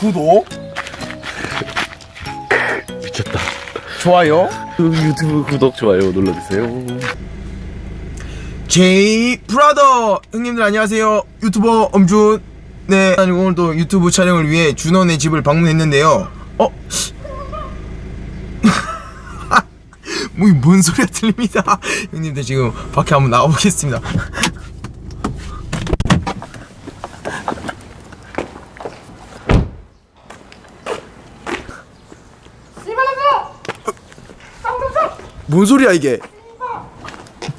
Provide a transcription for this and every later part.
구독, 미쳤다. 좋아요. 유튜브 구독 좋아요 눌러주세요. 제이 브라더 형님들 안녕하세요. 유튜버 엄준. 네, 아니 오늘 또 유튜브 촬영을 위해 준원의 집을 방문했는데요. 어? 뭐뭔 소리가 들립니다. 형님들 지금 밖에 한번 나가보겠습니다. 뭔 소리야 이게?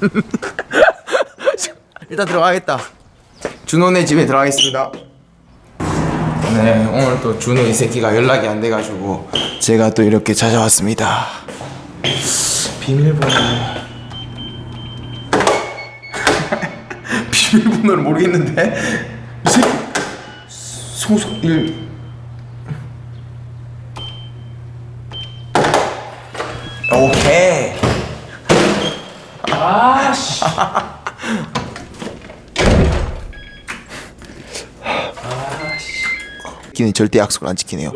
일단 들어가겠다. 준호네 집에 들어가겠습니다. 네, 오늘 또 준호 이 새끼가 연락이 안 돼가지고 제가 또 이렇게 찾아왔습니다. 비밀번호. 비밀번호를 모르겠는데. 이 새끼 소속 일. 오케이. 끼는 절대 약속을 안 지키네요.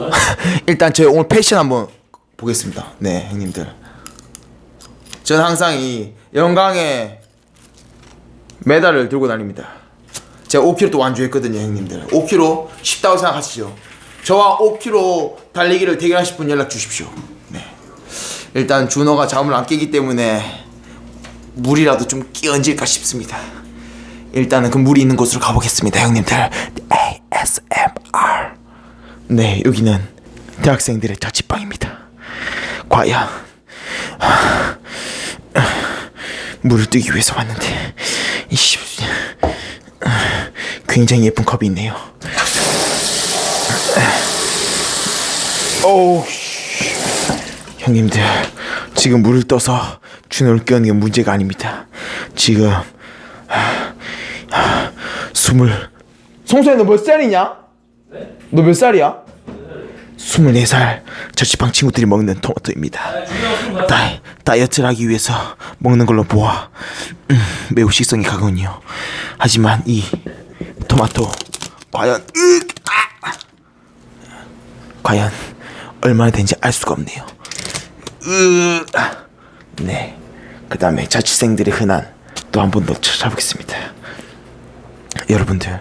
일단 저희 오늘 패션 한번 보겠습니다. 네, 형님들. 전 항상 이 영광의 메달을 들고 다닙니다. 제가 5km 또 완주했거든요, 형님들. 5km 쉽다고 생각하시죠? 저와 5km 달리기를 대결하실 분 연락 주십시오. 네. 일단 준호가 잠을 안 깨기 때문에 물이라도 좀 끼얹을까 싶습니다. 일단은 그 물이 있는 곳으로 가보겠습니다, 형님들. ASMR. 네, 여기는 대학생들의 자취방입니다. 과연 물을 뜨기 위해서 왔는데 이씨 굉장히 예쁜 컵이 있네요. 오, 형님들 지금 물을 떠서 준호를 깨우는 게 문제가 아닙니다. 지금 스물 성수야 너 몇 살이냐? 너몇 살이야? 24살 자취방 친구들이 먹는 토마토입니다 다이, 다이어트를 하기 위해서 먹는 걸로 보아 음, 매우 식성이 강하군요 하지만 이 토마토 과연 으악! 아! 과연 얼마나 되는지 알 수가 없네요 네. 그 다음에 자취생들의 흔한 또 한 번 더 찾아보겠습니다 여러분들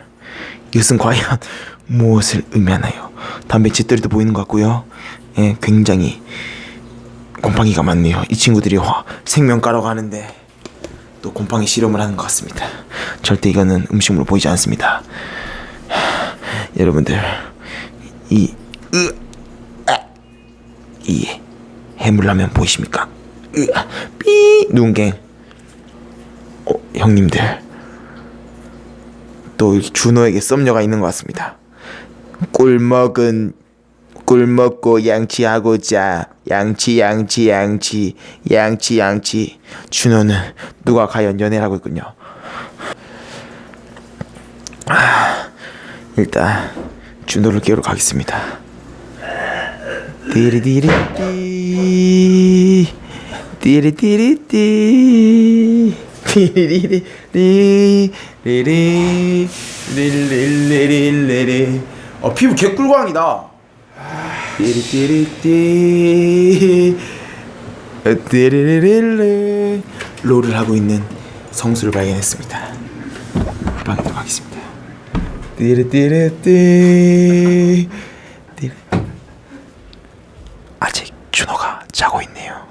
이것은 과연 무엇을 의미하나요? 담배 찌꺼리도 보이는 것 같고요. 예, 굉장히 곰팡이가 많네요. 이 친구들이 화, 생명가라고 하는데 또 곰팡이 실험을 하는 것 같습니다. 절대 이거는 음식물로 보이지 않습니다. 하, 여러분들 이 으, 아, 이 해물라면 보이십니까? 으, 아, 삐 누군게 어, 형님들 또 준호에게 썸녀가 있는 것 같습니다. 꿀먹은 꿀 먹고 양치하고자 양치 양치 양치 양치 양치 준호는 누가 과연 연애를 하고 있군요. 아, 일단 준호를 깨우러 가겠습니다. 띠리디리띠. 띠리디리띠. 띠리리리 리리. 릴릴리릴리리. 어 피부 개꿀광이다. 띠리띠리띠. 띠리리릴리. 롤을 하고 있는 성수를 발견했습니다. 방에 들어가겠습니다. 띠리띠리띠 띠리 아직 준호가 자고 있네요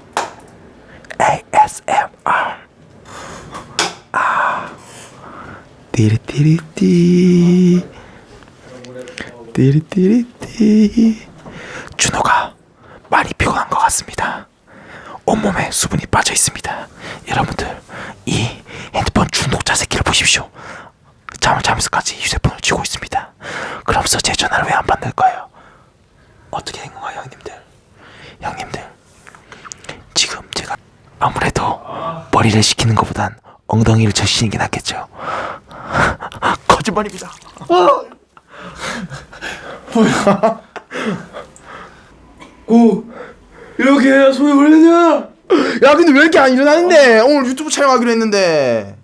ASMR 띠리띠리띠. 띠리띠리띠. 준호가 많이 피곤한 것 같습니다. 온몸에 수분이 빠져 있습니다. 여러분들 이 핸드폰 중독자 새끼를 보십시오. 잠을 자면서까지 휴대폰을 쥐고 있습니다. 그러면서 제 전화를 왜 안 받을까요? 어떻게 된 건가요 형님들? 형님들 지금 제가 아무래도 머리를 식히는 것보단 엉덩이를 젖히는 게 낫겠죠 거짓말입니다. 뭐야? 오 이렇게 해야 소리 올리냐? 야 근데 왜 이렇게 안 일어나는데? 오늘 유튜브 촬영하기로 했는데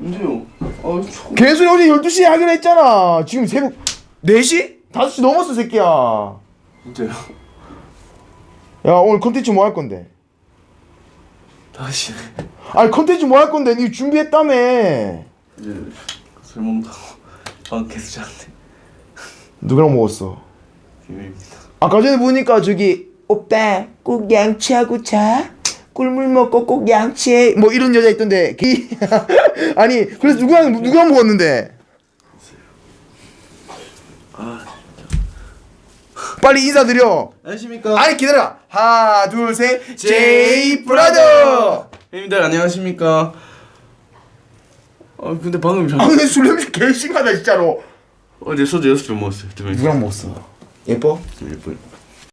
언제요? 아, 저... 개소리 어제 12시에 하기로 했잖아 지금 새벽 4시? 5시 넘었어 새끼야? 야 오늘 컨텐츠 뭐 할 건데 다시 아니 컨텐츠 뭐 할 건데 니 준비했다며 이제 술 먹는다고 방 계속 자는데 누구랑 먹었어? 비밀입니다. 아까 전에 보니까 저기 오빠 꼭 양치하고 자. 꿀물 먹고 꼭 양치해. 뭐 이런 여자 있던데. 이- 아니 그래서 누구랑 누구랑 먹었는데? 빨리 인사드려. 안녕하십니까? 아니 기다려 하나 둘 셋. 제이 브라더! 형님들 안녕하십니까? 아 근데 방금 저아 근데 술 냄새 개심하다 진짜로 어제 소주 여섯 병 먹었어요. 두 병. 누구랑 먹었어 예뻐? 예뻐요.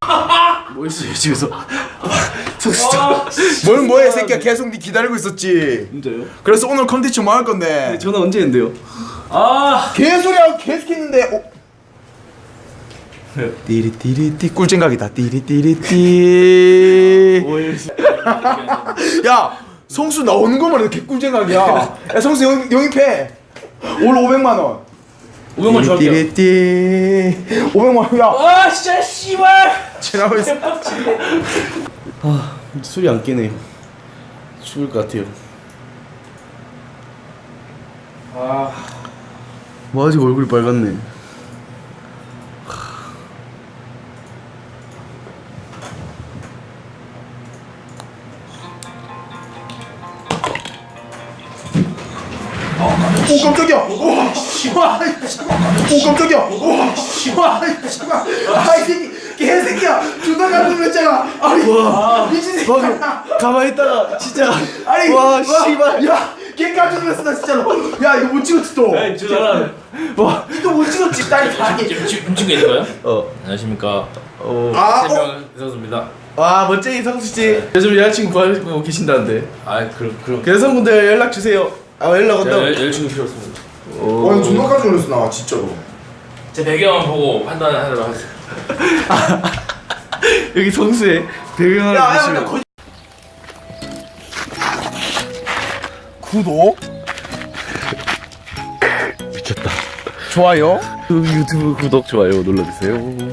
뭐 있어요 집에서? 속수자. 뭘 뭐해 새끼야 계속 니 기다리고 있었지 진짜요? 그래서 오늘 컨텐츠 뭐 할 건데 전화 언제 했는데요? 개소리하고 계속 했는데 어? 띠리띠리띠 꿀잼각이다 띠리띠리띠 오일. 야 성수 나오는 것만 해도 개꿀잼각이야 야 성수 영, 영입해 올 500만 원 500만 줄게요. 띠리띠리 500만 원 야 아 진짜 씨발. 지나고 있어 아 술이 안 깨네요. 죽을 것 같아요. 아. 뭐 아직 얼굴이 빨갛네. 오 깜짝이야. 오 씨발 오 깜짝이야. 오 씨발 씨발. 아이 새끼 개새끼야. 존나 깜짝 놀랐잖아. 아니 미친 새끼야. 가만히 있다가 진짜 아니 와 씨발. 야개 깜짝 놀랐어 나 진짜로. 야 이거 못 찍었지 또. 아니 저 사람. 와. 이거 못 찍었지 딸이 아니 훔치 훔치고 있는 거예요? 어. 안녕하십니까. 어. 아 어? 세명 선수입니다. 와 멋쟁이 성수 씨. 요즘 여자친구 구하고 계신다는데. 아 그럼 그럼. 여성분들 연락 주세요 아 연락 온다고 여- 여자친구 필요 없습니다. 와 이거 존나 깜짝 놀랐어 나 진짜로. 제 배경만 보고 판단하도록 하겠습니다. 여기 배경을 야야 보시면. 거... 구독? 미쳤다. 좋아요? 유튜브 구독 좋아요 눌러주세요